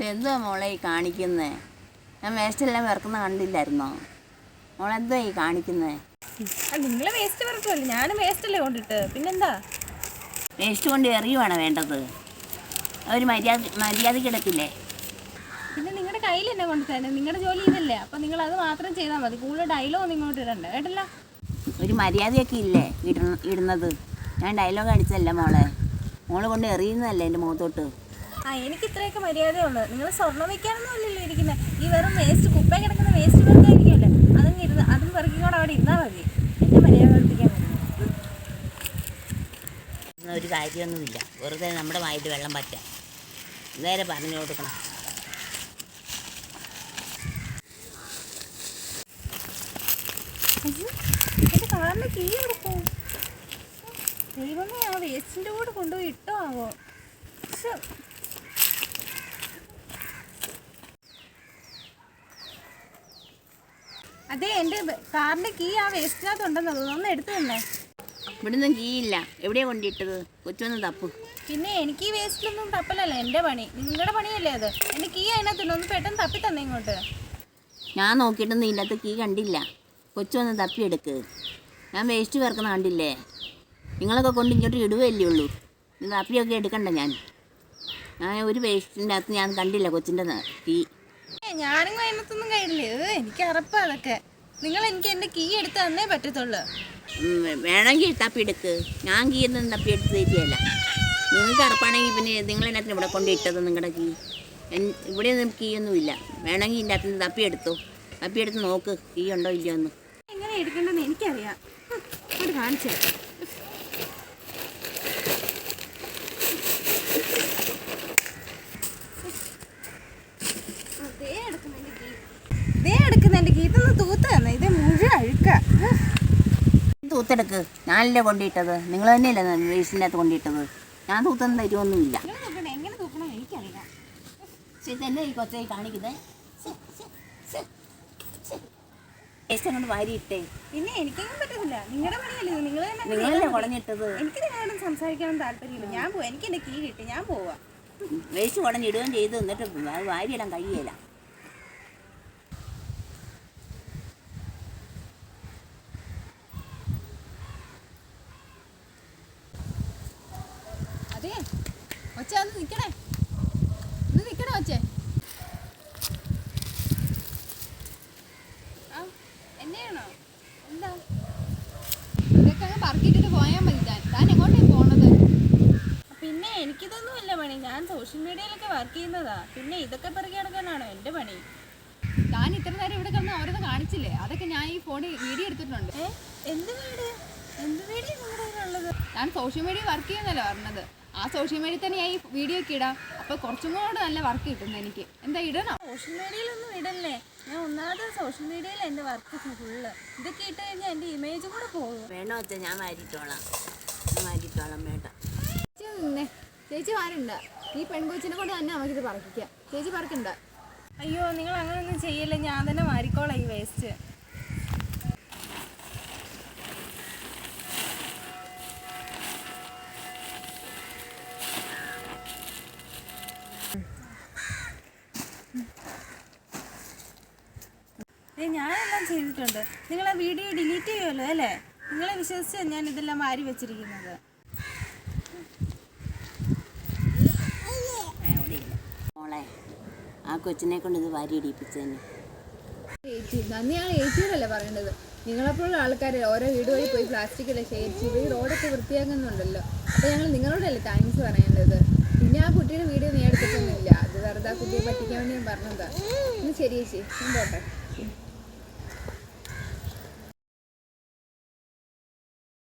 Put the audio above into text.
എന്തുവാ മോളെ ഈ കാണിക്കുന്നേ? ഞാൻ വേസ്റ്റെല്ലാം വിറക്കുന്ന കണ്ടില്ലായിരുന്നോ? മോളെന്തോ ഈ കാണിക്കുന്നേ? നിങ്ങൾ വേസ്റ്റ് പറക്കുമല്ലോ ഞാനും വേസ്റ്റ് അല്ലേ കൊണ്ടിട്ട്. പിന്നെന്താ? വേസ്റ്റ് കൊണ്ട് എറിയുവാണ് വേണ്ടത്. അവർ മര്യാദ മര്യാദ കിടക്കില്ലേ? പിന്നെ നിങ്ങളുടെ കയ്യിൽ എന്നെ കൊണ്ട് തന്നെ നിങ്ങളുടെ ജോലി ഇതല്ലേ. അപ്പം നിങ്ങൾ അത് മാത്രം ചെയ്താൽ മതി. കൂടുതൽ ഡയലോഗ് ഇങ്ങോട്ട് ഇടണ്ട. കേട്ടല്ലോ? ഒരു മര്യാദയൊക്കെ ഇല്ലേ ഇട ഇടുന്നത്? ഞാൻ ഡയലോഗ് അടിച്ചല്ല മോളെ. മോൾ കൊണ്ട് എറിയുന്നതല്ലേ എന്റെ മുഖത്തോട്ട്? ആ എനിക്ക് ഇത്രയൊക്കെ മര്യാദയുള്ളൂ നിങ്ങൾ സ്വർണം വെക്കാനൊന്നും അല്ലല്ലോ ഇരിക്കുന്നത് ഈ വെറും വേസ്റ്റ് കുപ്പ കിടക്കുന്ന വേസ്റ്റ് വെറുതെ ഇരിക്കുമല്ലേ അതും ഇരുന്ന് അതും പെറുക്കിക്കൊണ്ട് അവിടെ ഇരുന്നാൽ മതി. എന്റെ മര്യാദ പഠിപ്പിക്കാൻ പറ്റും ഒരു കാര്യമൊന്നുമില്ല. വെറുതെ നമ്മുടെ വായിട്ട് വെള്ളം പറ്റാം. നേരെ പറഞ്ഞു കൊടുക്കണം. അയ്യോ എന്റെ കാറിന്റെ കീ എവിടെ ദൈവമേ ആ വേസ്റ്റിന്റെ കൂടെ കൊണ്ടുപോയി ഇട്ടോ ആവോ. അതെ എന്റെ കാറിന്റെ കീ ആ വേസ്റ്റിനകത്ത് ഉണ്ടെന്ന് തോന്നുന്നു. ഒന്ന് എടുത്തു തന്നെ. ഇവിടുന്ന് ഇല്ല എവിടെയാ കൊണ്ടിട്ടത്? കൊച്ചൊന്ന് തപ്പ്. പിന്നെ എനിക്ക് ഈ വേസ്റ്റിലൊന്നും തപ്പലല്ല എന്റെ പണി. നിങ്ങളുടെ പണിയല്ലേ അത്? എന്റെ കീ അതിനകത്തുണ്ട് ഒന്ന് പെട്ടെന്ന് തപ്പി തന്നെ ഇങ്ങോട്ട്. ഞാൻ നോക്കിയിട്ടൊന്നും ഇതിന്റെ അകത്ത് കീ കണ്ടില്ല. കൊച്ചൊന്ന് തപ്പിയെടുക്ക്. ഞാൻ വേസ്റ്റ് പേർക്കുന്ന കണ്ടില്ലേ? നിങ്ങളൊക്കെ കൊണ്ട് ഇങ്ങോട്ട് ഇടുകയല്ലേ ഉള്ളൂ. തപ്പിയൊക്കെ എടുക്കണ്ട ഞാൻ. ഞാൻ ഒരു വേസ്റ്റിന്റെ അകത്ത് ഞാൻ കണ്ടില്ല കൊച്ചിന്റെ കീ. ഞാനും അതിനകത്തൊന്നും കഴിയില്ലേ? ഏ, എനിക്ക് അറപ്പാ അതൊക്കെ. നിങ്ങൾ എനിക്ക് എന്റെ കീ എടുത്ത് തന്നേ പറ്റത്തുള്ളൂ. വേണമെങ്കിൽ തപ്പിയെടുക്ക് ഞാൻ കീ ഒന്നും തപ്പിയെടുത്ത് തരികയല്ല. നിങ്ങൾക്ക് അറപ്പാണെങ്കിൽ പിന്നെ നിങ്ങളതിനകത്ത് ഇവിടെ കൊണ്ടിട്ടത് നിങ്ങളുടെ കീ. ഇവിടെ ഒന്നും കീ ഒന്നുമില്ല വേണമെങ്കിൽ ഇതിന്റെ തപ്പി നിന്ന് തപ്പിയെടുത്തോ തപ്പിയെടുത്ത് നോക്ക് കീ ഉണ്ടോ ഇല്ലയോ എന്ന് എങ്ങനെ എടുക്കണ്ടെന്ന് എനിക്കറിയാം. കാണിച്ചേ ദേ എടുക്കുന്ന എന്റെ കീ ഇതൊന്ന് തൂത്ത് തന്നെ ഇത് മുഴുവൻ അഴുക്ക തൂത്തെടുക്ക്. ഞാനല്ലേ കൊണ്ടിട്ടത്? നിങ്ങൾ തന്നെയല്ലേ വീട്ടിന്റെ അകത്ത് കൊണ്ടിട്ടത്? ഞാൻ തൂത്തൊന്നും തരുമൊന്നുമില്ല എങ്ങനെ തൂക്കണം? ഈ അങ്ങോട്ട് വാരിയിട്ടേ. പിന്നെ എനിക്കൊന്നും പറ്റത്തില്ല. നിങ്ങളുടെ പണിയല്ലേ നിങ്ങൾ നിങ്ങളല്ലേ. കുടഞ്ഞിട്ടത്? എനിക്ക് നിങ്ങളോട് സംസാരിക്കാനും താല്പര്യമില്ല. ഞാൻ പോവാ. എനിക്ക് എന്റെ കീ കിട്ടി ഞാൻ പോവാ. വേസ്റ്റ് കുടഞ്ഞിടുകയും ചെയ്തു. എന്നിട്ട് വാരിയിടാൻ കഴിയില്ല അതെ. ഒച്ച ഒന്ന് നിക്കണേ. ഒന്ന് നിക്കണേ ഒച്ചേ ആ എന്നെയാണോ? എന്താ? ഇതൊക്കെ അങ്ങ് പറക്കിയിട്ടിട്ട് പോയാൽ മതി താൻ. താൻ എങ്ങോട്ടേ പോണത്? പിന്നെ എനിക്കിതൊന്നുമില്ല പണി ഞാൻ സോഷ്യൽ മീഡിയയിലൊക്കെ വർക്ക് ചെയ്യുന്നതാ. പിന്നെ ഇതൊക്കെ പിറകെ നടക്കാനാണോ എന്റെ പണി? താൻ ഇത്ര നേരം ഇവിടെ കിടന്ന് ഓരോന്ന് കാണിച്ചില്ലേ? അതൊക്കെ ഞാൻ ഈ ഫോണിൽ വീഡിയോ എടുത്തിട്ടുണ്ട്. ഏ? എന്ത് വീട്? എന്ത് വീട് നിങ്ങളുടെ കയ്യിലുള്ളത്? ഞാൻ സോഷ്യൽ മീഡിയ വർക്ക് ചെയ്യുന്നല്ലോ പറഞ്ഞത്? ആ സോഷ്യൽ മീഡിയ തന്നെ ഞാൻ ഈ വീഡിയോ ഒക്കെ ഇടാം. അപ്പോൾ കുറച്ചും കൂടെ നല്ല വർക്ക് കിട്ടുന്നു എനിക്ക്. എന്താ ഇടണം? സോഷ്യൽ മീഡിയയിലൊന്നും ഇടല്ലേ? ഞാൻ ഒന്നാമത് സോഷ്യൽ മീഡിയയിൽ എന്റെ വർക്ക് ഫുള്ള് ഇതൊക്കെ ഇട്ട് കഴിഞ്ഞാൽ എന്റെ ഇമേജ് കൂടെ പോകും. വേണോ അച്ഛൻ ഞാൻ മാറ്റിട്ടോളാം. ഞാൻ വേണ്ട. ചേച്ചി നിന്നെ ചേച്ചി ആരുണ്ട്? ഈ പെൺകൊച്ചിനെ കൊണ്ട് തന്നെ നമുക്കിത് പറക്കിക്കാം ചേച്ചി പറക്കണ്ട. അയ്യോ നിങ്ങൾ അങ്ങനെയൊന്നും ചെയ്യല്ലേ. ഞാൻ തന്നെ മാറിക്കോളാം ഈ വേസ്റ്റ് ഞാനെല്ലാം ചെയ്തിട്ടുണ്ട്. നിങ്ങൾ ആ വീഡിയോ ഡിലീറ്റ് ചെയ്യുമല്ലോ അല്ലേ? നിങ്ങളെ വിശ്വസിച്ച് ഞാൻ ഇതെല്ലാം മാരി വെച്ചിരിക്കുന്നത്. ആ, മോളെ കൊച്ചിനെ കൊണ്ട് ഇത് വാരി ഇടിപ്പിച്ചതന്നെ ചേച്ചി നന്ദിയാണ് ചേച്ചിയോടല്ലേ പറയേണ്ടത് നിങ്ങളെപ്പോഴുള്ള ആൾക്കാർ ഓരോ വീട് വഴി പോയി പ്ലാസ്റ്റിക് അല്ലേ ശേഖരിച്ച് ഈ റോഡൊക്കെ വൃത്തിയാക്കുന്നുണ്ടല്ലോ. അപ്പോൾ ഞങ്ങൾ നിങ്ങളോടല്ലേ താങ്ക്സ് പറയേണ്ടത് പിന്നെ ആ കുട്ടിയുടെ വീഡിയോ നീ എടുത്തിട്ടൊന്നുമില്ല. അത് വെറുതെ ആ കുട്ടിയെ പറ്റിക്കാൻ വേണ്ടി ഞാൻ പറഞ്ഞതാ. ശരി ചേച്ചി പോട്ടെ.